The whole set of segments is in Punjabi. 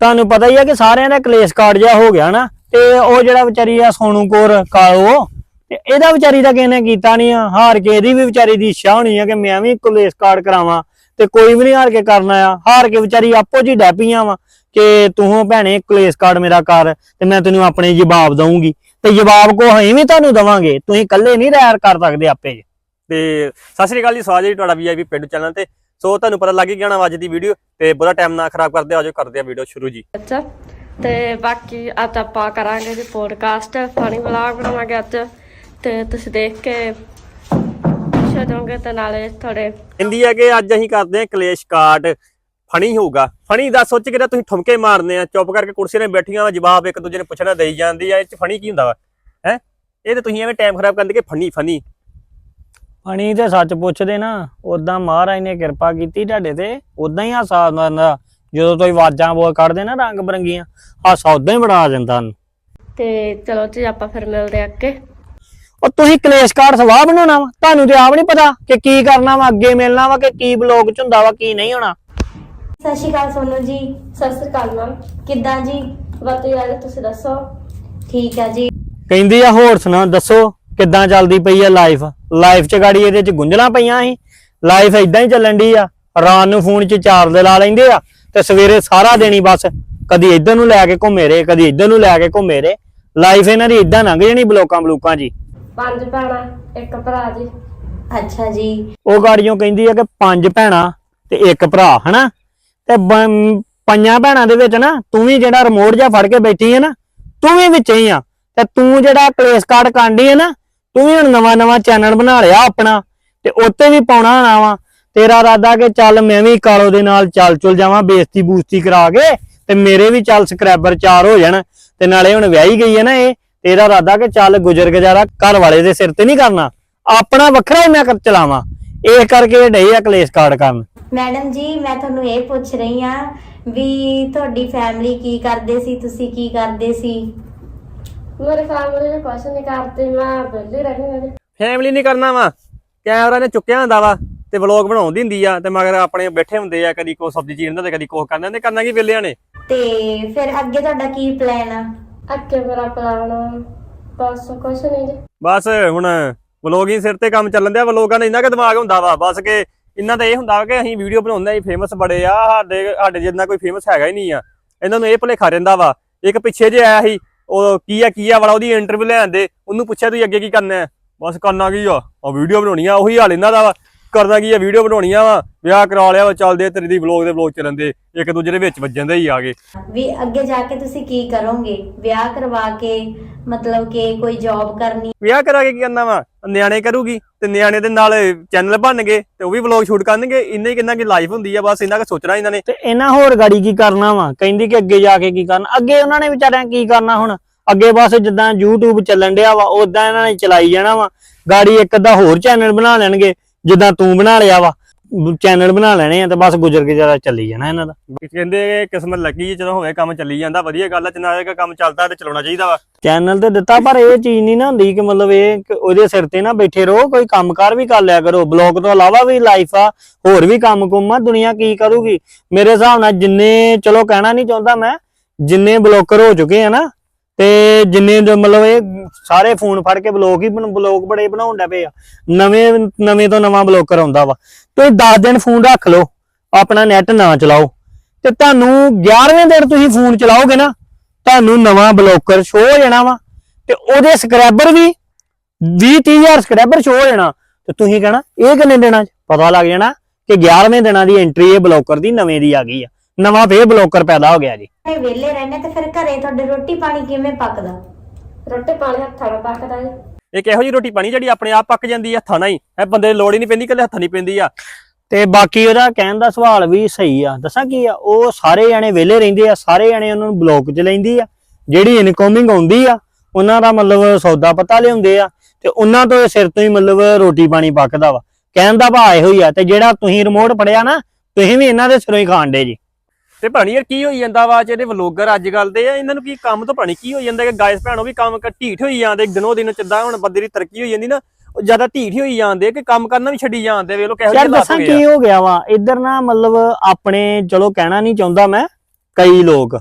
ਤੁਹਾਨੂੰ ਪਤਾ ਹੀ ਆ ਕਿ ਸਾਰਿਆਂ ਦਾ ਕਲੇਸ਼ ਕਾਰਡ ਜਿਹਾ ਹੋ ਗਿਆ ਨਾ, ਤੇ ਉਹ ਜਿਹੜਾ ਵਿਚਾਰੀ ਆ ਸੋਨੂ ਕੌਰ ਕਾਲੋ ਤੇ ਇਹਦਾ ਵਿਚਾਰੀ ਦਾ ਕਿਸੇ ਕੀਤਾ ਨਹੀਂ ਆ। ਹਾਰ ਕੇ ਇਹਦੀ ਵੀ ਵਿਚਾਰੀ ਦੀ ਇੱਛਾ ਹੋਣੀ ਆ ਕਿ ਮੈਂ ਵੀ ਕਲੇਸ਼ ਕਾਰਡ ਕਰਾਵਾਂ ਤੇ ਕੋਈ ਵੀ ਨਹੀਂ ਹਾਰ ਕੇ ਕਰਨਾ ਆ। ਹਾਰ ਕੇ ਵਿਚਾਰੀ ਆਪੋ ਜੀ ਡੈਪੀਆਂ ਵਾ ਕਿ ਤੂੰ ਭੈਣੇ, ਕਲੇਸ਼ ਕਾਰਡ ਮੇਰਾ ਕਰ ਤੇ ਮੈਂ ਤੈਨੂੰ ਆਪਣੇ ਜਵਾਬ ਦਊਂਗੀ। ਤੇ ਜਵਾਬ ਕੋ ਅਸੀਂ ਵੀ ਤੁਹਾਨੂੰ ਦਵਾਂਗੇ, ਤੁਸੀਂ ਇਕੱਲੇ ਨਹੀਂ ਰਹਿਰ ਕਰ ਸਕਦੇ ਆਪੇ ਤੇ ਸਤਿ ਸ੍ਰੀ ਅਕਾਲ ਜੀ, ਸਵਾਗਤ ਹੈ ਜੀ ਤੁਹਾਡਾ ਵੀਆਈਪੀ ਪਿੰਡ ਚੈਨਲ ਤੇ। ਸੋ ਤੁਹਾਨੂੰ ਪਤਾ ਲੱਗ ਹੀ ਗਿਆ ਹੋਣਾ ਅੱਜ ਦੀ ਵੀਡੀਓ ਤੇ ਬਹੁਤਾ ਟਾਈਮ ਨਾ ਖਰਾਬ ਕਰਦੇ ਆਜੋ ਕਰਦੇ ਆ ਵੀਡੀਓ ਸ਼ੁਰੂ ਜੀ। ਅੱਜ ਤੇ ਬਾਕੀ ਅੱਜ ਆਪਾਂ ਕਰਾਂਗੇ ਜੀ ਪੋਡਕਾਸਟ ਫਨੀ ਵਲੌਗ ਬਣਾਵਾਂਗੇ ਅੱਜ ਤੇ ਤੁਸੀਂ ਦੇਖ ਕੇ ਛੱਡੋਗੇ ਤੇ ਨਾਲੇ ਥੋੜੇ ਕਹਿੰਦੀ ਹੈ ਕਿ ਅੱਜ ਅਸੀਂ ਕਰਦੇ ਹਾਂ ਕਲੇਸ਼ ਕਾਰਡ ਫਣੀ ਹੋਊਗਾ। ਫਣੀ ਦਾ ਸੋਚ ਕੇ ਤਾਂ ਤੁਸੀਂ ਠੁਮਕੇ ਮਾਰਨੇ ਆ ਚੁੱਪ ਕਰਕੇ ਕੁਰਸੀ 'ਤੇ ਬੈਠੀਆਂ ਵਾ ਜਵਾਬ ਇੱਕ ਦੂਜੇ ਨੇ ਪੁੱਛਣਾ ਦੇਈ ਜਾਂਦੀ ਆ ਇਹ 'ਚ ਫਣੀ ਕੀ ਹੁੰਦਾ ਵਾ? ਹੈ? ਇਹ ਤੇ ਤੁਸੀਂ ਐਵੇਂ ਟਾਈਮ ਖਰਾਬ ਕਰਦੇ ਕਿ ਫਣੀ ਫਨੀ ਪਾਣੀ ਤੇ ਸੱਚ ਪੁੱਛਦੇ ਨਾ ਉਦਾਂ ਮਹਾਰਾਜ ਨੇ ਕਿਰਪਾ ਕੀਤੀ ਤੁਹਾਡੇ ਤੇ ਉਦਾਂ ਹੀ ਹਾਸਾ ਆਉਂਦਾ ਜਦੋਂ ਤੁਸੀਂ ਆਵਾਜ਼ਾਂ ਬੋਲ ਕੱਢਦੇ ਨਾ ਰੰਗ ਬਰੰਗੀਆਂ ਹਾਸਾ ਉਦਾਂ ਹੀ ਆ ਜਾਂਦਾ ਨੂੰ। ਤੇ ਚਲੋ ਜੀ ਆਪਾਂ ਫਿਰ ਮਿਲਦੇ ਆ ਅੱਗੇ। ਉਹ ਤੁਸੀਂ ਕਲੇਸ਼ ਕਾਰਡ ਸਵਾਹ ਬਣਾਉਣਾ ਵਾ ਤੁਹਾਨੂੰ ਤੇ ਆਪ ਨਹੀਂ ਪਤਾ ਕਿ ਕੀ ਕਰਨਾ ਵਾ ਅੱਗੇ ਮਿਲਣਾ ਵਾ ਕਿ ਕੀ ਬਲੌਗ ਚ ਹੁੰਦਾ ਵਾ ਕੀ ਨਹੀਂ ਹੋਣਾ। ਸਤਿ ਸ਼੍ਰੀ ਅਕਾਲ ਸੋਨੂ ਜੀ ਸਤਿ ਸ੍ਰੀ ਅਕਾਲ ਮੈਮ ਕਿੱਦਾਂ ਜੀ? ਬਾਤ ਯਾਰ ਤੁਸੀਂ ਦੱਸੋ? ਠੀਕ ਆ ਜੀ। ਕਹਿੰਦੀ ਆ ਹੋਰ ਸੁਣਾ ਦੱਸੋ। ਕਿੱਦਾਂ ਚੱਲਦੀ ਪਈ ਆ ਲਾਈਫ ਲਾਈਫ ਚ ਗਾੜੀ ਇਹਦੇ ਚ ਗੁੰਝਲਾਂ ਪਈਆਂ ਸੀ। ਲਾਈਫ ਇਦਾਂ ਹੀ ਚੱਲਣ ਦੀ ਆ। ਰਾਤ ਨੂੰ ਫੋਨ ਚ ਚਾਰਜ ਲਾ ਲੈਂਦੇ ਆ ਤੇ ਸਵੇਰੇ ਸਾਰਾ ਦਿਨ ਹੀ ਬਸ ਕਦੀ ਇੱਧਰ ਨੂੰ ਲੈ ਕੇ ਘੁੰਮੇ ਰੇ ਕਦੀ ਇੱਧਰ ਨੂੰ ਲੈ ਕੇ ਘੁੰਮੇ ਰੇ ਲਾਈਫ ਇਹਨਾਂ ਦੀ ਇਦਾਂ ਲੰਘ ਜਾਣੀ ਬਲੋਕਾਂ ਬਲੂਕਾਂ ਜੀ ਪੰਜ ਭੈਣਾਂ ਇੱਕ ਭਰਾ ਜੀ। ਅੱਛਾ ਜੀ। ਉਹ ਗਾੜੀਆਂ ਕਹਿੰਦੀ ਆ ਕਿ ਪੰਜ ਭੈਣਾਂ ਤੇ ਇੱਕ ਭਰਾ ਹਨਾ? ਤੇ ਪੰਜਾਂ ਭੈਣਾਂ ਦੇ ਵਿੱਚ ਨਾ ਤੂੰ ਵੀ ਜਿਹੜਾ ਰਿਮੋਟ ਜਾਂ ਫੜ ਕੇ ਬੈਠੀ ਹੈ ਨਾ ਤੂੰ ਵੀ ਵਿੱਚ ਹੀ ਆ। ਤੇ ਤੂੰ ਜਿਹੜਾ ਕਲੇਸ਼ ਕਾਰਡ ਕਾਂਡੀ ਹੈ ਨਾ ਤੂੰ ਵੀ ਹੁਣ ਨਵਾਂ ਨਵਾਂ ਚੈਨਲ ਬਣਾ ਲਿਆ ਆਪਣਾ ਤੇ ਉੱਤੇ ਵੀ ਪਾਉਣਾ ਹੋਣਾ ਵਾ। ਤੇਰਾ ਇਰਾਦਾ ਕਿ ਚੱਲ ਮੈਂ ਵੀ ਕਾਲੋ ਦੇ ਨਾਲ ਚੱਲ ਚੁਲ ਜਾਵਾਂ, ਬੇਇੱਜ਼ਤੀ ਬੂਸਤੀ ਕਰਾ ਕੇ ਤੇ ਮੇਰੇ ਵੀ ਚੱਲ ਸਬਸਕ੍ਰਾਈਬਰ ਚਾਰ ਹੋ ਜਾਣ ਤੇ ਨਾਲੇ ਹੁਣ ਵਿਆਹੀ ਗਈ ਹੈ ਨਾ ਇਹ, ਤੇਰਾ ਇਰਾਦਾ ਕਿ ਚੱਲ ਗੁਜ਼ਰ ਗੁਜ਼ਾਰਾ ਘਰ ਵਾਲੇ ਦੇ ਸਿਰ ਤੇ ਨਹੀਂ ਕਰਨਾ। ਆਪਣਾ ਵੱਖਰਾ ਹੀ ਮੈਂ ਕਰ ਚਲਾਵਾਂ। ਇਹ ਕਰਕੇ ਇਹ ਡਈ ਆ ਕਲੇਸ਼ ਕਾਰਡ ਕਰਨ। ਮੈਡਮ ਜੀ, ਮੈਂ ਤੁਹਾਨੂੰ ਇਹ ਪੁੱਛ ਰਹੀ ਆ ਵੀ ਤੁਹਾਡੀ ਫੈਮਿਲੀ ਕੀ ਕਰਦੇ ਸੀ, ਤੁਸੀਂ ਕੀ ਕਰਦੇ ਸੀ? ਮੇਰੇ ਫੈਮਿਲੀ ਨਹੀਂ ਫੈਮਿਲੀ ਕਰਨਾ ਵਾ। ਕੈਮਰਾ ਨੇ ਚੁੱਕਿਆ ਹੁੰਦਾ ਵਾ ਤੇ ਵਲੌਗ ਬਣਾਉਂਦੀ ਹੁੰਦੀ ਆ ਤੇ ਮਗਰ ਆਪਣੇ ਬੈਠੇ ਹੁੰਦੇ ਆ ਕਦੀ ਕੋ ਸਬਜ਼ੀ ਚੀਰਦੇ ਤੇ ਕਦੀ ਕੁਛ ਕਰਦੇ ਨੇ ਕਰਨਾ ਕੀ ਵੇਲਿਆਂ ਨੇ? ਤੇ ਫਿਰ ਅੱਗੇ ਤੁਹਾਡਾ ਕੀ ਪਲਾਨ ਆ? ਅੱਗੇ ਮੇਰਾ ਪਲਾਨ ਬਸ ਕੁਛ ਨਹੀਂ ਜੀ। ਬਸ ਹੁਣ ਵਲੋਗਿੰਗ ਸਿਰ ਤੇ ਕੰਮ ਚੱਲਣ ਦਿਆ ਵਲੋਗਾਂ ਦਾ ਇੰਨਾ ਕਿ ਦਿਮਾਗ ਹੁੰਦਾ ਵਾ ਬਸ ਕਿ ਇਹਨਾਂ ਦਾ ਇਹ ਹੁੰਦਾ ਵਾ ਕਿ ਅਸੀਂ ਵੀਡੀਓ ਬਣਾਉਂਦੇ ਆਂ ਫੇਮਸ ਬੜੇ ਆ ਸਾਡੇ ਸਾਡੇ ਜਿੰਨਾ ਕੋਈ ਫੇਮਸ ਹੈਗਾ ਹੀ ਨਹੀਂ ਆ। ਇਹਨਾਂ ਨੂੰ ਇਹ ਭੁਲੇਖਾ ਰਹਿੰਦਾ ਵਾ। ਇੱਕ ਪਿੱਛੇ ਜੇ ਆਇਆ ਸੀ ਉਹ ਕੀ ਆ ਕੀ ਆ ਵਾਲਾ, ਉਹਦੀ ਇੰਟਰਵਿਊ ਲੈਣ ਦੇ ਉਹਨੂੰ ਪੁੱਛਿਆ, ਤੁਸੀਂ ਅੱਗੇ ਕੀ ਕਰਨਾ ਹੈ? ਬਸ ਕਰਨਾ ਕੀ ਆ? ਆ ਵੀਡੀਓ ਬਣਾਉਣੀ ਆ, ਉਹੀ ਹਾਲ ਇਹਨਾਂ ਦਾ ਵਾ ਕਰਨਾ ਕੀ ਆ ਵੀਡੀਓ ਬਣਾਉਣੀਆਂ ਵਾ ਵਿਆਹ ਕਰਾ ਲਿਆ ਵਾ ਚੱਲਦੇ ਤੇਰੀ ਦੀ ਵਲੋਗ ਦੇ ਵਲੋਗ ਚੱਲਣ ਦੇ ਇੱਕ ਦੂਜੇ ਦੇ ਵਿੱਚ ਵੱਜਣ ਦੇ ਹੀ ਆ ਗਏ। ਵੀ ਅੱਗੇ ਜਾ ਕੇ ਤੁਸੀਂ ਕੀ ਕਰੋਗੇ? ਵਿਆਹ ਕਰਵਾ ਕੇ ਮਤਲਬ ਕਿ ਕੋਈ ਜੌਬ ਕਰਨੀ? ਵਿਆਹ ਕਰਾ ਕੇ ਕੀ ਕਰਨਾ ਵਾ? ਨਿਆਣੇ ਕਰੂਗੀ ਤੇ ਨਿਆਣੇ ਦੇ ਨਾਲ ਚੈਨਲ ਬਣਨਗੇ ਤੇ ਉਹ ਵੀ ਵਲੌਗ ਸ਼ੂਟ ਕਰਨਗੇ ਇੰਨੇ ਹੀ ਕਿੰਨਾ ਕਿ ਲਾਈਫ ਹੁੰਦੀ ਆ ਬਸ ਇੰਨਾ ਕਿ ਸੋਚਣਾ ਇਹਨਾਂ ਨੇ। ਤੇ ਇਹਨਾਂ ਹੋਰ ਗਾੜੀ ਕੀ ਕਰਨਾ ਵਾ? ਕਹਿੰਦੀ ਕਿ ਅੱਗੇ ਜਾ ਕੇ ਕੀ ਕਰਨਾ? ਅੱਗੇ ਉਹਨਾਂ ਨੇ ਵਿਚਾਰਿਆਂ ਕੀ ਕਰਨਾ ਹੁਣ? ਅੱਗੇ ਬਸ ਜਿੱਦਾਂ YouTube ਚੱਲਣ ਡਿਆ ਵਾ ਉਦਾਂ ਇਹਨਾਂ ਨੇ ਚਲਾਈ ਜਾਣਾ ਵਾ। ਗਾੜੀ ਇੱਕ ਅੱਧਾ ਹੋਰ ਚੈਨਲ ਬਣਾ ਲੈਣਗੇ ਜਿੱਦਾਂ ਤੂੰ ਬਣਾ ਲਿਆ ਵਾ ਚੈਨਲ ਬਣਾ ਲੈਣੇ ਆ ਤੇ ਬਸ ਗੁਜ਼ਰ ਕੇ ਜ਼ਿਆਦਾ ਚੱਲੀ ਜਾਣਾ ਇਹਨਾਂ ਦਾ। ਕਹਿੰਦੇ ਕਿਸਮਤ ਲੱਗੀ ਜਦੋਂ ਹੋਵੇ ਕੰਮ ਚੱਲੀ ਜਾਂਦਾ ਵਧੀਆ ਗੱਲ ਆ ਜਿੰਨਾ ਇਹ ਕੰਮ ਚੱਲਦਾ ਤੇ ਚਲਾਉਣਾ ਚਾਹੀਦਾ ਵਾ। ਚੈਨਲ ਤੇ ਦਿੱਤਾ ਪਰ ਇਹ ਚੀਜ਼ ਨਹੀਂ ਨਾ ਹੁੰਦੀ ਕਿ ਮਤਲਬ ਇਹ ਕਿ ਉਹਦੇ ਸਿਰ ਤੇ ਨਾ ਬੈਠੇ ਰਹੋ ਕੋਈ ਕੰਮਕਾਰ ਵੀ ਕਰ ਲਿਆ ਕਰੋ ਬਲੌਗ ਤੋਂ ਇਲਾਵਾ ਵੀ ਲਾਈਫ ਆ ਹੋਰ ਵੀ ਕੰਮ ਕੁੰਮ ਆ ਦੁਨੀਆ ਕੀ ਕਰੂਗੀ? ਮੇਰੇ ਹਿਸਾਬ ਨਾਲ ਜਿੰਨੇ ਚਲੋ ਕਹਿਣਾ ਨਹੀਂ ਚਾਹੁੰਦਾ ਮੈਂ ਜਿੰਨੇ ਬਲੌਕਰ ਹੋ ਚੁੱਕੇ ਆ ਨਾ ਤੇ ਜਿੰਨੇ ਜੋ ਮਤਲਬ ਇਹ ਸਾਰੇ ਫੋਨ ਫੜ ਕੇ ਬਲੌਗ ਹੀ ਬਲੌਗ ਬੜੇ ਬਣਾਉਣ ਲੱਗ ਪਏ ਆ। ਨਵੇਂ ਨਵੇਂ ਤੋਂ ਨਵਾਂ ਬਲੌਕਰ ਆਉਂਦਾ ਵਾ। ਤੁਸੀਂ 10 ਦਿਨ ਫੋਨ ਰੱਖ ਲਓ, ਆਪਣਾ ਨੈਟ ਨਾ ਚਲਾਓ। ਤੇ ਤੁਹਾਨੂੰ 11ਵੇਂ ਦਿਨ ਤੁਸੀਂ ਫੋਨ ਚਲਾਓਗੇ ਨਾ, ਤੁਹਾਨੂੰ ਨਵਾਂ ਬਲੌਕਰ ਸ਼ੋ ਹੋ ਜਾਣਾ ਵਾ। ਤੇ ਉਹਦੇ ਸਬਸਕ੍ਰਾਈਬਰ ਵੀ 20 30000 ਸਬਸਕ੍ਰਾਈਬਰ ਸ਼ੋ ਹੋ ਜਾਣਾ। ਤੇ ਤੁਸੀਂ ਕਹਿਣਾ, ਇਹ ਕਿੰਨੇ ਦਿਨਾਂ ਚ? ਪਤਾ ਲੱਗ ਜਾਣਾ ਕਿ 11ਵੇਂ ਦਿਨਾਂ ਦੀ ਐਂਟਰੀ ਇਹ ਬਲੌਕਰ ਦੀ ਨਵੇਂ ਦੀ ਆ ਗਈ ਆ। ਨਵਾਂ ਫੇਰ ਬਲੌਕਰ ਪੈਦਾ ਹੋ ਗਿਆ ਜੀ। ਇਹ ਵਿਹਲੇ ਰਹਿੰਦੇ ਤੇ ਫਿਰ ਘਰੇ ਤੁਹਾਡੇ ਰੋਟੀ ਪਾਣੀ ਕਿਵੇਂ ਪੱਕਦਾ? ਰੋਟੀ ਪਾਣੀ ਹੱਥਾਂ ਨਾਲ ਪੱਕਦਾ ਜੀ। ਇੱਕ ਇਹੋ ਜਿਹੀ ਰੋਟੀ ਪਾਣੀ ਜਿਹੜੀ ਆਪਣੇ ਆਪ ਪੱਕ ਜਾਂਦੀ ਆ? ਹੱਥਾਂ ਨਾਲ ਹੀ। ਇਹ ਬੰਦੇ ਦੀ ਲੋੜ ਹੀ ਨਹੀਂ ਪੈਂਦੀ ਕੱਲੇ ਹੱਥਾਂ ਨਹੀਂ ਪੈਂਦੀ ਆ। ਤੇ ਬਾਕੀ ਉਹਦਾ ਕਹਿਣ ਦਾ ਸਵਾਲ ਵੀ ਸਹੀ ਆ। ਦੱਸਾਂ ਕੀ ਆ? ਉਹ ਸਾਰੇ ਜਣੇ ਵਿਹਲੇ ਰਹਿੰਦੇ ਆ ਸਾਰੇ ਜਣੇ ਉਹਨਾਂ ਨੂੰ ਬਲੌਕ 'ਚ ਲੈਂਦੀ ਆ। ਜਿਹੜੀ ਇਨਕਮਿੰਗ ਆਉਂਦੀ ਆ ਉਹਨਾਂ ਦਾ ਮਤਲਬ ਸੌਦਾ ਪਤਾ ਲਿਆਉਂਦੇ ਆ ਤੇ ਉਹਨਾਂ ਤੋਂ ਸਿਰ ਤੋਂ ਹੀ ਮਤਲਬ ਰੋਟੀ ਪਾਣੀ ਪੱਕਦਾ ਵਾ। ਕਹਿਣ ਦਾ ਭਾਅ ਇਹੋ ਹੀ ਆ ਤੇ ਜਿਹੜਾ ਤੁਸੀਂ ਰਿਮੋਟ ਫੜਿਆ ਨਾ ਤੁਸੀਂ ਵੀ ਇਹਨਾਂ ਦੇ ਸਿਰੋਂ ਹੀ ਖਾਣ ਡੇ ਜੀ। ਤੇ ਭਾਣੀ ਯਾਰ ਕੀ ਹੋਈ ਜਾਂਦਾ ਵਾ ਜਿਹੜੇ ਵਲੋਗਰ ਅੱਜ ਕੱਲ ਦੇ ਆ ਇਹਨਾਂ ਨੂੰ ਕੀ ਕੰਮ ਤੋਂ ਭਾਣੀ ਕੀ ਹੋਈ ਜਾਂਦਾ ਕਿ ਗਾਇਸ ਭੈਣੋ ਵੀ ਕੰਮ ਕ- ਢੀਠ ਹੋਈ ਜਾਂਦੇ ਦਿਨੋ ਦਿਨ ਚੱਦਾ ਹੁਣ ਬੰਦੇ ਦੀ ਤਰੱਕੀ ਹੋਈ ਜਾਂਦੀ ਨਾ ਉਹ ਜ਼ਿਆਦਾ ਢੀਠ ਹੀ ਹੋਈ ਜਾਂਦੇ ਕਿ ਕੰਮ ਕਰਨਾ ਵੀ ਛੱਡੀ ਜਾਂਦੇ ਵੇਖ ਲੋ ਕਿਹੋ ਜਿਹੇ ਦੱਸਾਂ। ਕੀ ਹੋ ਗਿਆ ਵਾ ਇੱਧਰ ਨਾ ਮਤਲਬ ਆਪਣੇ ਚਲੋ ਕਹਿਣਾ ਨਹੀਂ ਚਾਹੁੰਦਾ ਮੈਂ ਕਈ ਲੋਕ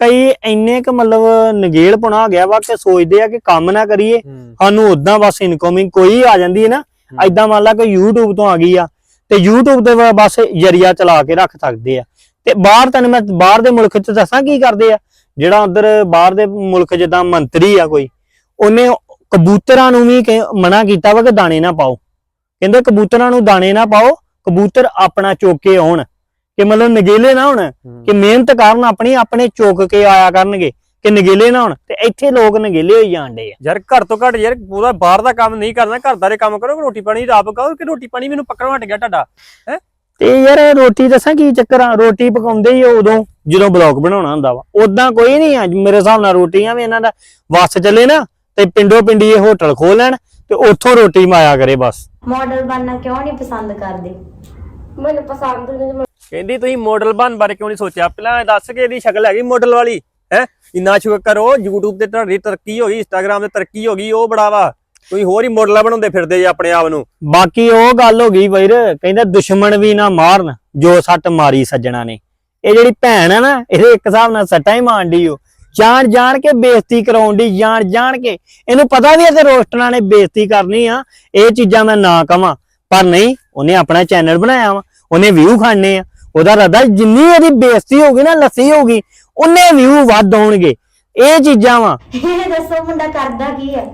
ਕਈ ਇੰਨੇ ਕ ਮਤਲਬ ਨਗੇਲ ਪੁਣਾ ਹੋ ਗਿਆ ਵਾ ਕਿ ਸੋਚਦੇ ਆ ਕਿ ਕੰਮ ਨਾ ਕਰੀਏ ਸਾਨੂੰ ਉਦਾਂ ਬਸ ਇਨਕਮਿੰਗ ਕੋਈ ਆ ਜਾਂਦੀ ਹੈ ਨਾ। ਐਦਾਂ ਮੰਨ ਲਾ ਕਿ YouTube ਤੋਂ ਆ ਗਈ ਆ ਤੇ YouTube ਤੇ ਬਸ ਜਰੀਆ ਚਲਾ ਕੇ ਰੱਖ ਸਕਦੇ ਆ ਤੇ ਬਾਹਰ ਤੈਨੂੰ ਮੈਂ ਬਾਹਰ ਦੇ ਮੁਲਕ 'ਚ ਦੱਸਾਂ ਕੀ ਕਰਦੇ ਆ? ਜਿਹੜਾ ਉਧਰ ਬਾਹਰ ਦੇ ਮੁਲਕ ਜਿੱਦਾਂ ਮੰਤਰੀ ਆ ਕੋਈ ਉਹਨੇ ਕਬੂਤਰਾਂ ਨੂੰ ਵੀ ਮਨਾ ਕੀਤਾ ਵਾ ਕਿ ਦਾਣੇ ਨਾ ਪਾਓ। ਕਹਿੰਦੇ ਕਬੂਤਰਾਂ ਨੂੰ ਦਾਣੇ ਨਾ ਪਾਓ ਕਬੂਤਰ ਆਪਣਾ ਚੁੱਕ ਕੇ ਆਉਣ। ਕਿ ਮਤਲਬ ਨਗੇਲੇ ਨਾ ਹੋਣ ਕਿ ਮਿਹਨਤ ਕਰਨ ਆਪਣੀ ਆਪਣੇ ਚੁੱਕ ਕੇ ਆਇਆ ਕਰਨਗੇ ਕਿ ਨਗੇਲੇ ਨਾ ਹੋਣ। ਤੇ ਇੱਥੇ ਲੋਕ ਨਗੇਲੇ ਹੋਈ ਜਾਂਦੇ ਆ। ਯਾਰ ਘਰ ਤੋਂ ਘੱਟ ਯਾਰ ਪੂਰਾ ਬਾਹਰ ਦਾ ਕੰਮ ਨਹੀਂ ਕਰਨਾ ਘਰ ਦਾ ਰੇ ਕੰਮ ਕਰੋ ਰੋਟੀ ਪਾਣੀ ਆਪ ਖਾਓ ਕਿ ਰੋਟੀ ਪਾਣੀ ਮੈਨੂੰ ਪੱਕਣੋਂ ਹਟ ਗਿਆ ਤੁਹਾਡਾ ਤੇ ਯਾਰ ਇਹ ਰੋਟੀ ਦੱਸਾਂ ਕੀ ਚੱਕਰ ਆ? ਰੋਟੀ ਪਕਾਉਂਦੇ ਹੀ ਉਦੋਂ ਜਦੋਂ ਬਲੌਗ ਬਣਾਉਣਾ ਹੁੰਦਾ ਵਾ। ਉਦਾਂ ਕੋਈ ਨਹੀਂ ਆ ਮੇਰੇ ਹਿਸਾਬ ਨਾਲ ਰੋਟੀਆਂ ਵੀ ਇਹਨਾਂ ਦਾ ਵਸ ਚੱਲੇ ਨਾ ਤੇ ਪਿੰਡੋ ਪਿੰਡੀ ਇਹ ਹੋਟਲ ਖੋਲ ਲੈਣ ਤੇ ਉੱਥੋਂ ਰੋਟੀ ਮਾਇਆ ਕਰੇ ਬਸ। ਮਾਡਲ ਬਣਨਾ ਕਿਉਂ ਨਹੀਂ ਪਸੰਦ ਕਰਦੇ? ਮੈਨੂੰ ਪਸੰਦ ਨਹੀਂ ਕਹਿੰਦੀ ਤੁਸੀਂ ਮਾਡਲ ਬਣ ਬਾਰੇ ਕਿਉਂ ਨਹੀਂ ਸੋਚਿਆ? ਪਹਿਲਾਂ ਇਹ ਦੱਸ ਕੇ ਇਹਦੀ ਸ਼ਕਲ ਹੈਗੀ ਮਾਡਲ ਵਾਲੀ ਹੈ? ਇੰਨਾ ਸ਼ੁਕਰ ਕਰੋ YouTube ਤੇ ਤੁਹਾਡੀ ਤਰੱਕੀ ਹੋ ਗਈ Instagram ਤੇ ਤਰੱਕੀ ਹੋ ਗਈ ਉਹ ਬੜਾ ਵਾ। ਤੁਸੀਂ ਹੋਰ ਹੀ ਮਾਡਲਾਂ ਬਣਾਉਂਦੇ ਫਿਰਦੇ ਜੇ ਆਪਣੇ ਆਪ ਨੂੰ। ਬਾਕੀ ਉਹ ਗੱਲ ਹੋ ਗਈ ਵੀਰ ਕਹਿੰਦੇ ਦੁਸ਼ਮਣ ਵੀ ਨਾ ਮਾਰਨ ਜੋ ਸੱਟ ਮਾਰੀ ਸੱਜਣਾ ਨੇ। ਇਹ ਜਿਹੜੀ ਭੈਣ ਹੈ ਨਾ ਇਹਦੇ ਇੱਕ ਹਿਸਾਬ ਨਾਲ ਸੱਟਾਂ ਹੀ ਮਾਰਦੀ ਓ। ਜਾਣ ਜਾਣ ਕੇ ਬੇਇੱਜ਼ਤੀ ਕਰਾਉਣ ਦੀ ਜਾਣ ਜਾਣ ਕੇ। ਇਹਨੂੰ ਪਤਾ ਵੀ ਹੈ ਕਿ ਰੋਸਟਰਾਂ ਨੇ ਬੇਇੱਜ਼ਤੀ ਕਰਨੀ ਆ ਇਹ ਚੀਜ਼ਾਂ ਮੈਂ ਨਾ ਕਵਾਂ। ਪਰ ਨਹੀਂ ਉਹਨੇ ਆਪਣਾ ਚੈਨਲ ਬਣਾਇਆ ਵਾ ਉਹਨੇ ਵਿਊ ਖਾਣੇ ਆ। ਉਹਦਾ ਰਦਾ ਜਿੰਨੀ ਉਹਦੀ ਬੇਇੱਜ਼ਤੀ ਹੋਊਗੀ ਨਾ ਲੱਸੀ ਹੋਊਗੀ ਉਹਨੇ ਵਿਊ ਵੱਧ ਆਉਣਗੇ। ਇਹ ਚੀਜ਼ਾਂ ਵਾ। ਇਹ ਦੱਸੋ ਮੁੰਡਾ ਕਰਦਾ ਕੀ ਹੈ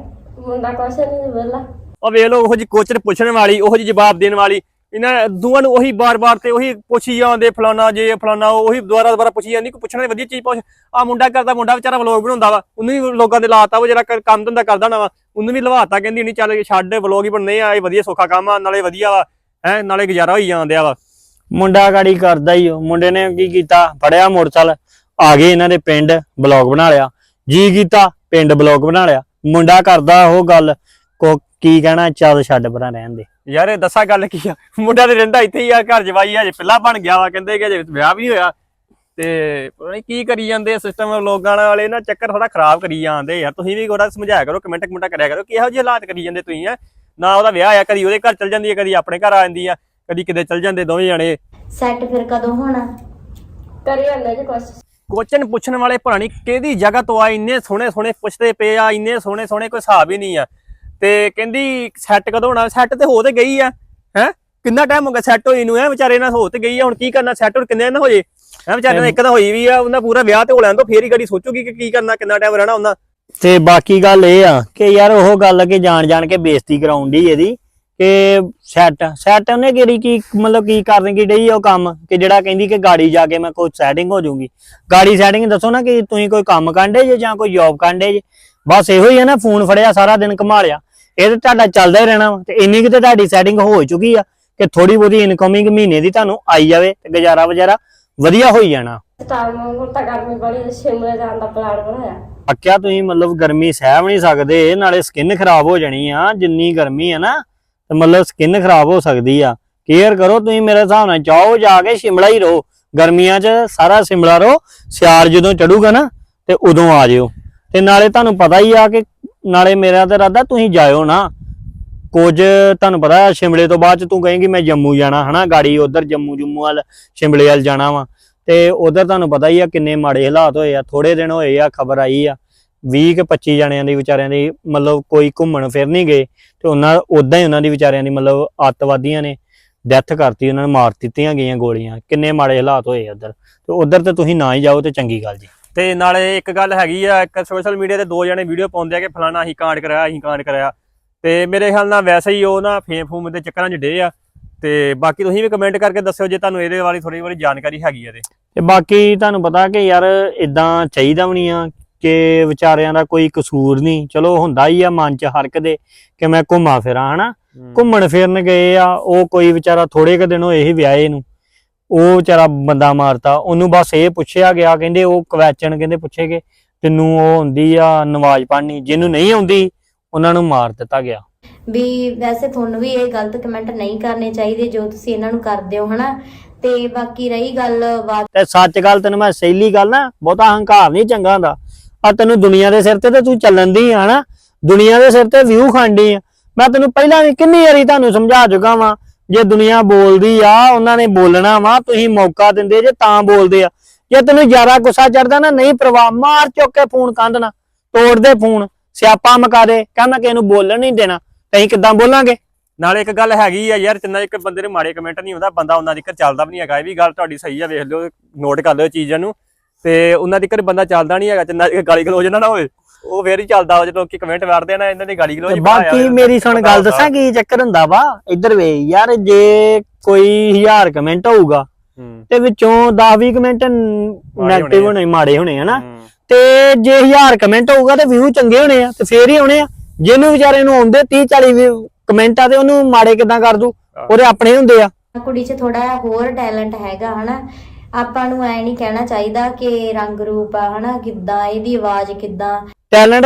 ਮੁੰਡਾ ਕੁਛ ਨਹੀਂ ਵੇਲਾ ਉਹ ਵੇਖ ਲਓ ਉਹੋ ਜੀ ਕੋਚਰ ਪੁੱਛਣ ਵਾਲੀ ਉਹੋ ਜੀ ਜਵਾਬ ਦੇਣ ਵਾਲੀ। ਇਹਨਾਂ ਦੋਵਾਂ ਨੂੰ ਉਹੀ ਬਾਰ-ਬਾਰ ਤੇ ਉਹੀ ਪੁੱਛੀ ਜਾਂਦੇ ਫਲਾਣਾ ਜੇ ਫਲਾਣਾ ਉਹੀ ਦੁਬਾਰਾ ਦੁਬਾਰਾ ਪੁੱਛੀ ਜਾਂਦੀ ਕੋਈ ਪੁੱਛਣ ਵਾਲੀ ਵਧੀਆ ਚੀਜ਼ ਪੁੱਛ। ਆ ਮੁੰਡਾ ਕਰਦਾ ਮੁੰਡਾ ਵਿਚਾਰਾ ਵਲੋਗ ਬਣਾਉਂਦਾ ਵਾ। ਉਹਨੂੰ ਵੀ ਲੋਕਾਂ ਦੇ ਲਾਤਾ ਉਹ ਜਿਹੜਾ ਕੰਮ ਧੰਦਾ ਕਰਦਾ ਨਾ ਵਾ। ਉਹਨੂੰ ਵੀ ਲਵਾਤਾ ਕਹਿੰਦੀ ਨਹੀਂ ਚੱਲ ਛੱਡ ਵਲੋਗ ਹੀ ਬਣਨੇ ਆ ਇਹ ਵਧੀਆ ਸੌਖਾ ਕੰਮ ਆ ਨਾਲੇ ਵਧੀਆ ਵਾ। ਹੈ ਨਾਲੇ ਗੁਜ਼ਾਰਾ ਹੋਈ ਜਾਂਦਿਆ ਵਾ। ਮੁੰਡਾ ਗਾੜੀ ਕਰਦਾ ਹੀ ਉਹ। ਮੁੰਡੇ ਨੇ ਕੀ ਕੀਤਾ? ਫੜਿਆ ਮੋਟਰਸਾਈਕਲ ਆ ਗਏ ਇਹਨਾਂ ਦੇ ਪਿੰਡ ਬਲੌਗ ਬਣਾ ਲਿਆ। ਜੀ ਕੀਤਾ ਪਿੰਡ ਬਲੌਗ ਬਣਾ ਲਿਆ। ਮੁੰਡਾ ਕਰਦਾ ਉਹ ਗੱਲ ਕੋ ਕੀ ਕਹਿਣਾ ਚੱਲ ਛੱਡ ਪਰਾਂ ਰਹਿਣ ਦੇ। ਯਾਰ ਇਹ ਦੱਸਾਂ ਗੱਲ ਕੀ ਆ? ਮੁੰਡਾ ਤੇ ਰਹਿੰਦਾ ਇੱਥੇ ਹੀ ਆ ਘਰ ਜਵਾਈ ਹਜੇ ਪਹਿਲਾਂ ਬਣ ਗਿਆ ਵਾ ਕਹਿੰਦੇ ਕਿ ਹਜੇ ਵਿਆਹ ਵੀ ਨਹੀਂ ਹੋਇਆ। ਤੇ ਪਤਾ ਨਹੀਂ ਕੀ ਕਰੀ ਜਾਂਦੇ ਸਿਸਟਮ ਲੋਕਾਂ ਵਾਲੇ ਨਾ ਚੱਕਰ ਥੋੜਾ ਖਰਾਬ ਕਰੀ ਜਾਂਦੇ ਯਾਰ ਤੁਸੀਂ ਵੀ ਥੋੜਾ ਸਮਝਾਇਆ ਕਰੋ ਕਮੈਂਟ ਕਮੈਂਟ ਕਰਿਆ ਕਰੋ ਕਿ ਇਹੋ ਜਿਹੇ ਹਾਲਾਤ ਕਰੀ ਜਾਂਦੇ ਤੁਸੀਂ ਆ ਨਾ ਉਹਦਾ ਵਿਆਹ ਆ ਕਦੀ ਉਹਦੇ ਘਰ ਚਲ ਜਾਂਦੀ ਹੈ ਕਦੀ ਆਪਣੇ ਘਰ ਆ ਜਾਂਦੀ ਆ ਕਦੀ ਕਿਤੇ ਚਲ ਜਾਂਦੇ ਦੋਵੇਂ ਜਣੇ। ਸੈੱਟ ਫਿਰ ਕਦੋਂ ਹੋਣਾ? ਕਰੀ ਜਾਂਦੇ ਜੀ ਕੁਛ। ਕੁਐਸਚਨ ਪੁੱਛਣ ਵਾਲੇ ਪਤਾ ਨਹੀਂ ਕਿਹਦੀ ਜਗ੍ਹਾ ਤੋਂ ਆ ਇੰਨੇ ਸੋਹਣੇ ਸੋਹਣੇ ਪੁੱਛਦੇ ਪਏ ਆ ਇੰਨੇ ਸੋਹਣੇ ਸੋਹਣੇ ਕੋਈ ਹਿਸਾਬ ਹੀ ਨਹੀਂ ਆ। ਤੇ ਕਹਿੰਦੀ ਸੈੱਟ ਕਦੋਂ ਹੋਣਾ? ਸੈੱਟ ਤੇ ਹੋ ਤੇ ਗਈ ਆ। ਹੈ? ਕਿੰਨਾ ਟਾਈਮ ਹੋ ਗਿਆ ਸੈੱਟ ਹੋਈ ਨੂੰ? ਐ ਵਿਚਾਰੇ ਨਾਲ ਹੋ ਤੇ ਗਈ ਆ ਹੁਣ ਕੀ ਕਰਨਾ? ਸੈੱਟ ਹੋਰ ਕਿੰਨੇ ਨਾ ਹੋ ਜੇ ਐ ਵਿਚਾਰੇ ਨਾਲ ਇੱਕ ਤਾਂ ਹੋਈ ਵੀ ਆ ਉਹਨਾਂ ਪੂਰਾ ਵਿਆਹ ਤੇ ਹੋ ਲੈਣ ਤੋਂ ਫੇਰ ਹੀ ਗਾੜੀ ਸੋਚੂਗੀ ਕਿ ਕੀ ਕਰਨਾ ਕਿੰਨਾ ਟਾਈਮ ਰਹਿਣਾ ਉਹਨਾਂ। ਤੇ ਬਾਕੀ ਗੱਲ ਇਹ ਆ ਕਿ ਯਾਰ ਉਹ ਗੱਲ ਕਿ ਜਾਣ ਜਾਣ ਕੇ ਬੇਇੱਜ਼ਤੀ ਕਰਾਉਣ ਦੀ ਇਹਦੀ। ਕਿ ਸੈੱਟ ਸੈੱਟ ਉਹਨੇ ਕਿਹੜੀ ਕੀ ਮਤਲਬ ਕੀ ਕਰਨ ਕੀ ਡਈ ਉਹ ਕੰਮ? ਕਿ ਜਿਹੜਾ ਕਹਿੰਦੀ ਕਿ ਗਾੜੀ ਜਾ ਕੇ ਮੈਂ ਕੋਈ ਸੈਟਿੰਗ ਹੋ ਜਾਊਗੀ। ਗਾੜੀ ਸੈਟਿੰਗ ਦੱਸੋ ਨਾ ਕਿ ਤੁਸੀਂ ਕੋਈ ਕੰਮ ਕਾਂਡੇ ਜੇ ਜਾਂ ਕੋਈ ਜੌਬ ਕਾਂਡੇ ਜੇ। ਬਸ ਇਹੋ ਹੀ ਹੈ ਨਾ ਫੋਨ ਫੜਿਆ ਸਾਰਾ ਦਿਨ ਘੁਮਾ ਲਿਆ ਇਹ ਤਾਂ ਤੁਹਾਡਾ ਚੱਲਦਾ ਹੀ ਰਹਿਣਾ ਤੇ ਇੰਨੀ ਕਿਤੇ ਤੁਹਾਡੀ ਸੈਟਿੰਗ ਹੋ ਚੁੱਕੀ ਆ ਕਿ ਥੋੜੀ ਬਹੁਤੀ ਇਨਕਮਿੰਗ ਮਹੀਨੇ ਦੀ ਤੁਹਾਨੂੰ ਆਈ ਜਾਵੇ ਤੇ ਗੁਜ਼ਾਰਾ ਵਜ਼ਾਰਾ ਵਧੀਆ ਹੋਈ ਜਾਣਾ। ਸਟਾਰ ਹੁਣ ਤਾਂ ਗਰਮੀ ਬੜੀ ਸ਼ਿਮਲੇ ਜਾਣ ਦਾ ਪਲਾਨ ਬਣਾਇਆ। ਆਖਿਆ ਤੁਸੀਂ ਮਤਲਬ ਗਰਮੀ ਸਹਿ ਵੀ ਨਹੀਂ ਸਕਦੇ ਨਾਲੇ ਸਕਿਨ ਖਰਾਬ ਹੋ ਜਾਣੀ ਆ ਜਿੰਨੀ ਗਰਮੀ ਆ ਨਾ। ਤੇ ਮਤਲਬ ਸਕਿਨ ਖਰਾਬ ਹੋ ਸਕਦੀ ਆ। ਕੇਅਰ ਕਰੋ ਤੁਸੀਂ ਮੇਰੇ ਹਿਸਾਬ ਨਾਲ, ਜਾਓ, ਜਾ ਕੇ ਸ਼ਿਮਲਾ ਹੀ ਰਹੋ। ਗਰਮੀਆਂ 'ਚ ਸਾਰਾ ਸ਼ਿਮਲਾ ਰਹੋ ਸਿਆਰ ਜਦੋਂ ਚੜੂਗਾ ਨਾ, ਤੇ ਉਦੋਂ ਆ ਜਿਓ। ਤੇ ਨਾਲੇ ਤੁਹਾਨੂੰ ਪਤਾ ਹੀ ਆ ਕਿ ਨਾਲੇ ਮੇਰਾ ਤਾਂ ਇਰਾਦਾ, ਤੁਸੀਂ ਜਾਇਓ ਨਾ। ਕੁਝ ਤੁਹਾਨੂੰ ਪਤਾ ਸ਼ਿਮਲੇ ਤੋਂ ਬਾਅਦ ਚ ਤੂੰ ਕਹੇਂਗੀ, ਮੈਂ ਜੰਮੂ ਜਾਣਾ, ਹਨਾ? ਗਾੜੀ ਉਧਰ ਜੰਮੂ ਜੰਮੂ ਵੱਲ, ਸ਼ਿਮਲੇ ਵੱਲ ਜਾਣਾ ਵਾ। ਤੇ ਉਧਰ ਤੁਹਾਨੂੰ ਪਤਾ ਹੀ ਆ ਕਿੰਨੇ ਮਾੜੇ ਹਾਲਾਤ ਹੋਏ ਆ ਥੋੜੇ ਦਿਨ ਹੋਏ ਆ, ਖਬਰ ਆਈ ਆ। 20 ਕਿ 25 ਜਣਿਆਂ ਦੀ ਵਿਚਾਰਿਆਂ ਦੀ ਮਤਲਬ ਕੋਈ ਘੁੰਮਣ ਫਿਰ ਨਹੀਂ ਗਏ ਤੇ ਉਹਨਾਂ ਉਦਾਂ ਹੀ ਉਹਨਾਂ ਦੀ ਵਿਚਾਰਿਆਂ ਦੀ ਮਤਲਬ ਅੱਤਵਾਦੀਆਂ ਨੇ ਡੈਥ ਕਰਤੀ ਉਹਨਾਂ ਨੂੰ ਮਾਰ ਦਿੱਤੀਆਂ ਗਈਆਂ ਗੋਲੀਆਂ। ਕਿੰਨੇ ਮਾੜੇ ਹਾਲਾਤ ਹੋਏ ਉਧਰ। ਤੇ ਉਧਰ ਤੇ ਤੁਸੀਂ ਨਾ ਹੀ ਜਾਓ ਤੇ ਚੰਗੀ ਗੱਲ ਜੀ। ਤੇ ਨਾਲੇ ਇੱਕ ਗੱਲ ਹੈਗੀ ਆ ਇੱਕ ਸੋਸ਼ਲ ਮੀਡੀਆ ਤੇ ਦੋ ਜਣੇ ਵੀਡੀਓ ਪਾਉਂਦੇ ਆ ਕਿ ਫਲਾਣਾ ਅਸੀਂ ਕਾਂਡ ਕਰਾਇਆ ਅਸੀਂ ਕਾਂਡ ਕਰਾਇਆ। ਤੇ ਮੇਰੇ ਖਿਆਲ ਨਾਲ ਵੈਸੇ ਹੀ ਉਹ ਨਾ ਫੇਮ ਫੂਮ ਦੇ ਚੱਕਰਾਂ 'ਚ ਡੇ ਆ। ਤੇ ਬਾਕੀ ਤੁਸੀਂ ਵੀ ਕਮੈਂਟ ਕਰਕੇ ਦੱਸਿਓ ਜੇ ਤੁਹਾਨੂੰ ਇਹਦੇ ਬਾਰੇ ਥੋੜੀ ਬਹੁਤੀ ਜਾਣਕਾਰੀ ਹੈਗੀ ਆ ਇਹਦੇ। ਤੇ ਬਾਕੀ ਤੁਹਾਨੂੰ ਪਤਾ ਕਿ ਯਾਰ ਇਦਾਂ ਚਾਹੀਦਾ ਵੀ ਨਹੀਂ ਆ ਕਿ ਵਿਚਾਰਿਆਂ ਦਾ ਕੋਈ ਕਸੂਰ ਨਹੀਂ। ਚਲੋ ਹੁੰਦਾ ਹੀ ਆ ਮਨ 'ਚ ਹਰ ਕਦੇ ਕਿ ਮੈਂ ਘੁੰਮਾ ਫਿਰਾਂ ਹਨਾ? ਘੁੰਮਣ ਫਿਰਨ ਗਏ ਆ ਉਹ ਕੋਈ ਵਿਚਾਰਾ ਥੋੜੇ ਕੁ ਦਿਨ ਹੋਏ ਹੀ ਵਿਆਹੇ ਨੂੰ। ਉਹ ਵਿਚਾਰਾ ਬੰਦਾ ਮਾਰਤਾ। ਉਹਨੂੰ ਬਸ ਇਹ ਪੁੱਛਿਆ ਗਿਆ ਕਹਿੰਦੇ ਉਹ ਕੁਐਸਚਨ ਕਹਿੰਦੇ ਪੁੱਛੇਗੇ ਤੈਨੂੰ ਉਹ ਹੁੰਦੀ ਆ ਨਮਾਜ਼ ਪੜ੍ਹਨੀ। ਜਿਹਨੂੰ ਨਹੀਂ ਆਉਂਦੀ ਉਹਨਾਂ ਨੂੰ ਮਾਰ ਦਿੱਤਾ ਗਿਆ। ਵੀ ਵੈਸੇ ਤੁਹਾਨੂੰ ਵੀ ਇਹ ਗਲਤ ਕਮੈਂਟ ਨਹੀਂ ਕਰਨੇ ਚਾਹੀਦੇ ਜੋ ਤੁਸੀਂ ਇਹਨਾਂ ਨੂੰ ਕਰਦੇ ਹੋ ਹਨਾ? ਤੇ ਬਾਕੀ ਰਹੀ ਗੱਲ ਬਾਤ ਤੇ ਸੱਚ ਗੱਲ ਤੈਨੂੰ ਮੈਂ ਸਹੀ ਗੱਲ ਨਾ ਬਹੁਤਾ ਹੰਕਾਰ ਨਹੀਂ ਚੰਗਾ ਹੁੰਦਾ। ਆ ਤੈਨੂੰ ਦੁਨੀਆ ਦੇ ਸਿਰ ਤੇ ਤੇ ਤੂੰ ਚੱਲਣ ਦੀ ਆ ਹਨਾ? ਦੁਨੀਆ ਦੇ ਸਿਰ ਤੇ ਵਿਊ ਖਾਂਦੀ ਆ। ਮੈਂ ਤੈਨੂੰ ਪਹਿਲਾਂ ਵੀ ਕਿੰਨੀ ਵਾਰੀ ਤੁਹਾਨੂੰ ਸਮਝਾ ਚੁੱਕਾ ਵਾਂ, ਜੇ ਦੁਨੀਆ ਬੋਲਦੀ ਆ, ਉਹਨਾਂ ਨੇ ਬੋਲਣਾ ਵਾ, ਤੁਸੀਂ ਮੌਕਾ ਦਿੰਦੇ ਜੇ ਤਾਂ ਬੋਲਦੇ ਆ। ਜੇ ਤੈਨੂੰ ਜ਼ਿਆਦਾ ਗੁੱਸਾ ਚੜਦਾ ਨਾ, ਨਹੀਂ ਪ੍ਰਵਾਹ, ਮਾਰ ਚੁੱਕ ਕੇ ਫੋਨ ਕੰਧ ਨਾ ਤੋੜ ਦੇ ਫੋਨ, ਸਿਆਪਾ ਮਕਾ ਦੇ ਕਹਿੰਦਾ ਕਿ ਇਹਨੂੰ ਬੋਲਣ ਨਹੀਂ ਦੇਣਾ। ਤੇ ਕਿੱਦਾਂ ਬੋਲਾਂਗੇ? ਨਾਲੇ ਇੱਕ ਗੱਲ ਹੈਗੀ ਆ ਯਾਰ, ਜਿੰਨਾ ਇੱਕ ਬੰਦੇ ਨੇ ਮਾੜੇ ਕਮੈਂਟ ਨਹੀਂ ਹੁੰਦਾ, ਬੰਦਾ ਉਹਨਾਂ ਦੀ ਚੱਲਦਾ ਵੀ ਨਹੀਂ ਹੈਗਾ। ਇਹ ਵੀ ਗੱਲ ਤੁਹਾਡੀ ਸਹੀ ਆ, ਵੇਖ ਲਿਓ ਨੋਟ ਕਰ ਲਿਓ ਚੀਜ਼ਾਂ ਨੂੰ। ਤੇ ਉਹਨਾਂ ਦੀ ਬੰਦਾ ਚੱਲਦਾ ਨਹੀਂ ਹੈਗਾ ਜਿੰਨਾ ਇੱਕ ਗਾਲੀ ਗਲੋਚ ਨਾ ਨਾ ਹੋਵੇ ਉਹ ਫੇਰ ਹੀ ਚੱਲਦਾ ਜਦੋਂ ਲੋਕੀ ਕਮੈਂਟ ਕਰਦੇ ਆ ਨਾ ਇਹਨਾਂ ਨੇ ਗਾਲੀ ਗਲੋਚ ਬਾਕੀ ਮੇਰੀ ਸੁਣ ਗੱਲ ਦੱਸਾਂ ਕੀ ਚੱਕਰ ਹੁੰਦਾ ਵਾ? ਇੱਧਰ ਵੇ ਯਾਰ ਜੇ ਕੋਈ ਹਜ਼ਾਰ ਕਮੈਂਟ ਹੋਊਗਾ ਤੇ ਵਿੱਚੋਂ 10-20 ਕਮੈਂਟ ਨੈਗੇਟਿਵ। ਹੋਣੇ ਮਾੜੇ ਹੋਣੇ ਹਨਾ। ਤੇ ਜੇ 1000 ਕਮੈਂਟ ਹੋਊਗਾ ਤੇ ਵਿਊ ਚੰਗੇ ਹੋਣੇ ਆ ਤੇ ਫੇਰ ਹੀ ਆਉਣੇ ਆ। ਜਿਹਨੂੰ ਵਿਚਾਰੇ ਨੂੰ ਆਉਂਦੇ 30 40 ਕਮੈਂਟ ਆ ਤੇ ਉਹਨੂੰ ਮਾੜੇ ਕਿਦਾਂ ਕਰ ਦੂ? ਉਹਦੇ ਆਪਣੇ ਹੁੰਦੇ ਆ। ਕੁੜੀ 'ਚ ਥੋੜਾ ਜਿਹਾ ਹੋਰ ਟੈਲੈਂਟ ਹੈਗਾ ਹਨਾ? ਆਪਾਂ ਨੂੰ ਐ ਨਹੀਂ ਕਹਿਣਾ ਚਾਹੀਦਾ ਕਿ ਰੰਗ ਰੂਪ ਆ, ਹਨਾ, ਕਿੱਦਾਂ, ਇਹਦੀ ਆਵਾਜ਼ ਕਿੱਦਾਂ। ਟੈਲੈਂਟ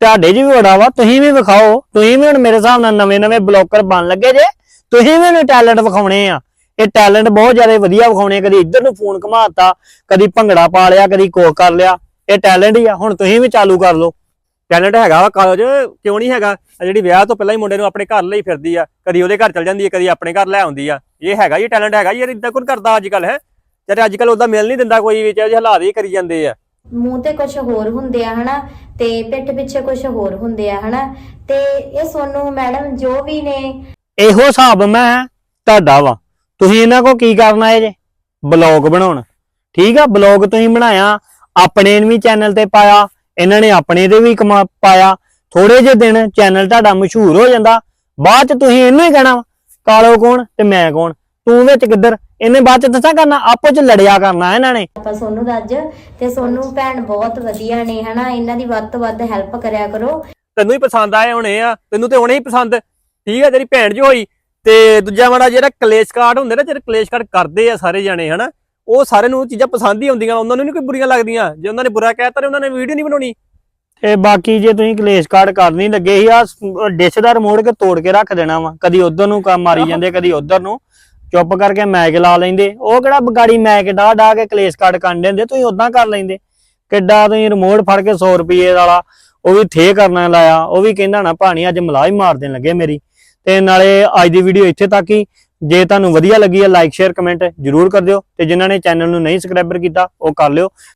ਤੁਹਾਡੇ 'ਚ ਵੀ ਬੜਾ ਵਾ, ਤੁਸੀਂ ਵੀ ਵਿਖਾਓ। ਤੁਸੀਂ ਵੀ ਹੁਣ ਮੇਰੇ ਹਿਸਾਬ ਨਾਲ ਨਵੇਂ-ਨਵੇਂ ਬਲੌਕਰ ਬਣ ਲੱਗੇ ਜੇ, ਤੁਸੀਂ ਵੀ ਨੇ ਟੈਲੈਂਟ ਵਿਖਾਉਣੇ ਆ। ਇਹ ਟੈਲੈਂਟ ਬਹੁਤ ਜ਼ਿਆਦਾ ਵਧੀਆ ਵਿਖਾਉਣੇ ਕਦੀ ਇੱਧਰ ਨੂੰ ਫੋਨ ਘੁਮਾਤਾ, ਕਦੀ ਭੰਗੜਾ ਪਾ ਲਿਆ, ਕਦੀ ਕੋਕ ਕਰ ਲਿਆ। ਇਹ ਟੈਲੈਂਟ ਹੀ ਆ, ਹੁਣ ਤੁਸੀਂ ਵੀ ਚਾਲੂ ਕਰ ਲਓ। ਟੈਲੈਂਟ ਹੈਗਾ ਵਾ, ਕਾਲਜ, ਕਿਉਂ ਨਹੀਂ ਹੈਗਾ? ਆ ਜਿਹੜੀ ਵਿਆਹ ਤੋਂ ਪਹਿਲਾਂ ਹੀ ਮੁੰਡੇ ਨੂੰ ਆਪਣੇ ਘਰ ਲਈ ਫਿਰਦੀ ਆ, ਕਦੀ ਉਹਦੇ ਘਰ ਚਲ ਜਾਂਦੀ ਹੈ ਕਦੀ ਆਪਣੇ ਘਰ ਲੈ ਆਉਂਦੀ ਆ। ਇਹ ਹੈਗਾ ਇਹ ਟੈਲੈਂਟ ਹੈਗਾ ਯਾਰ ਇਦਾਂ ਕੌਣ ਕਰਦਾ ਅੱਜ ਕੱਲ ਹੈ? ਜਿਹੜੇ ਅੱਜ ਕੱਲ ਉਹਦਾ ਮਿਲ ਨਹੀਂ ਦਿੰਦਾ ਕੋਈ ਵਿੱਚ ਉਹਦੇ ਹਾਲਾਤ ਹੀ ਕਰੀ ਜਾਂਦੇ ਆ। ਮੂੰਹ ਤੇ ਕੁਝ ਹੋਰ ਹੁੰਦੇ ਆ ਹਨਾ? ਤੇ ਪਿੱਠ ਪਿੱਛੇ ਕੁਝ ਹੋਰ ਹੁੰਦੇ ਆ ਹਨਾ? ਤੇ ਇਹ ਸੋਨੂੰ ਮੈਡਮ ਜੋ ਵੀ ਨੇ। ਇਹੋ ਹਿਸਾਬ ਮੈਂ ਤੁਹਾਡਾ ਵਾ। ਤੁਸੀਂ ਇਹਨਾਂ ਕੋ ਕੀ ਕਰਨਾ ਹੈ ਜੇ? ਬਲੌਗ ਬਣਾਉਣ। ਠੀਕ ਆ ਬਲੌਗ ਤੁਸੀਂ ਬਣਾਇਆ ਆਪਣੇ ਵੀ ਚੈਨਲ ਤੇ ਪਾਇਆ ਇਹਨਾਂ ਨੇ ਆਪਣੇ ਤੇ ਵੀ ਕਮਾ ਪਾਇਆ। ਥੋੜੇ ਜਿਹੇ ਦਿਨ ਚੈਨਲ ਤੁਹਾਡਾ ਮਸ਼ਹੂਰ ਹੋ ਜਾਂਦਾ ਬਾਅਦ ਚ ਤੁਸੀਂ ਇਹਨੂੰ ਹੀ ਕਹਿਣਾ ਵਾ, ਕਾਲੋ ਕੌਣ ਤੇ ਮੈਂ ਕੌਣ? ਤੂੰ ਵਿੱਚ ਕਿੱਧਰ? ਇਹਨੇ ਬਾਅਦ ਚ ਦੱਸਾਂ ਕਰਨਾ ਆਪੋ ਚ ਲੜਿਆ ਕਰਨਾ ਇਹਨਾਂ ਨੇ। ਆਪਾਂ ਸੋਨੂੰ ਅੱਜ ਤੇ ਸੋਨੂੰ ਭੈਣ ਬਹੁਤ ਵਧੀਆ ਨੇ ਹਨਾ? ਇਹਨਾਂ ਦੀ ਵੱਧ ਤੋਂ ਵੱਧ ਹੈਲਪ ਕਰਿਆ ਕਰੋ। ਤੈਨੂੰ ਹੀ ਪਸੰਦ ਆਏ ਹੋਣੇ ਆ। ਤੈਨੂੰ ਤੇ ਹੋਣੇ ਹੀ ਪਸੰਦ। ਠੀਕ ਆ ਤੇਰੀ ਭੈਣ ਜੋ ਹੋਈ। ਤੇ ਦੂਜਾ ਵਾਲਾ ਜਿਹੜਾ ਕਲੇਸ਼ ਕਾਰਡ ਹੁੰਦੇ ਨਾ ਜਿਹੜੇ ਕਲੇਸ਼ ਕਾਰਡ ਕਰਦੇ ਆ ਸਾਰੇ ਜਾਣੇ ਹਨਾ? ਉਹ ਸਾਰੇ ਨੂੰ ਉਹ ਚੀਜ਼ਾਂ ਪਸੰਦ ਹੀ ਆਉਂਦੀਆਂ ਉਹਨਾਂ ਨੂੰ ਨਹੀਂ ਕੋਈ ਬੁਰੀਆਂ ਲੱਗਦੀਆਂ। ਜੇ ਉਹਨਾਂ ਨੇ ਬੁਰਾ ਕਹਿਤਾ ਤੇ ਉਹਨਾਂ ਨੇ ਵੀਡੀਓ ਨਹੀਂ ਬਣਾਉਣੀ। ਤੇ ਬਾਕੀ ਜੇ ਤੁਸੀਂ ਕਲੇਸ਼ ਕਾਰਡ ਕਰਨੀ ਲੱਗੇ ਸੀ ਆ ਡਿਸ਼ ਦਾ ਰਿਮੋਟ ਕੇ ਤੋੜ ਕੇ ਰੱਖ ਦੇਣਾ ਵਾ? ਕਦੀ ਉਧਰ ਨੂੰ ਕੰਮ ਮਾਰੀ ਜਾਂਦੇ ਕਦੀ ਉਧਰ ਨੂੰ। ਚੁੱਪ ਕਰਕੇ ਮੈਕ ਲਾ ਲੈਂਦੇ। ਉਹ ਕਿਹੜਾ ਗਾੜੀ ਮੈਕ ਡਾ ਡਾ ਕੇ ਕਲੇਸ਼ ਕਾਰਡ ਕਰਨ ਦਿੰਦੇ ਤੁਸੀਂ ਉਦਾਂ ਕਰ ਲੈਂਦੇ। ਕਿੱਡਾ ਤੁਸੀਂ ਰਿਮੋਟ ਫੜ ਕੇ 100 ਰੁਪਏ ਵਾਲਾ, ਉਹ ਵੀ ਥੇ ਕਰਨਾ ਲਾਇਆ, ਉਹ ਵੀ ਕਹਿੰਦਾ ਨਾ ਭਾਣੀ ਅੱਜ ਮਲਾਈ ਮਾਰ ਦੇਣ ਲੱਗੇ ਮੇਰੀ। ਤੇ ਨਾਲੇ ਅੱਜ ਦੀ ਵੀਡੀਓ ਇੱਥੇ ਤੱਕ ਹੀ। ਜੇ ਤੁਹਾਨੂੰ ਵਧੀਆ ਲੱਗੀ ਹੈ ਲਾਈਕ ਸ਼ੇਅਰ ਕਮੈਂਟ ਜਰੂਰ ਕਰ ਦਿਓ। ਤੇ ਜਿਨ੍ਹਾਂ ਨੇ ਚੈਨਲ ਨੂੰ ਨਹੀਂ ਸਬਸਕ੍ਰਾਈਬਰ ਕੀਤਾ, ਉਹ ਕਰ ਲਿਓ।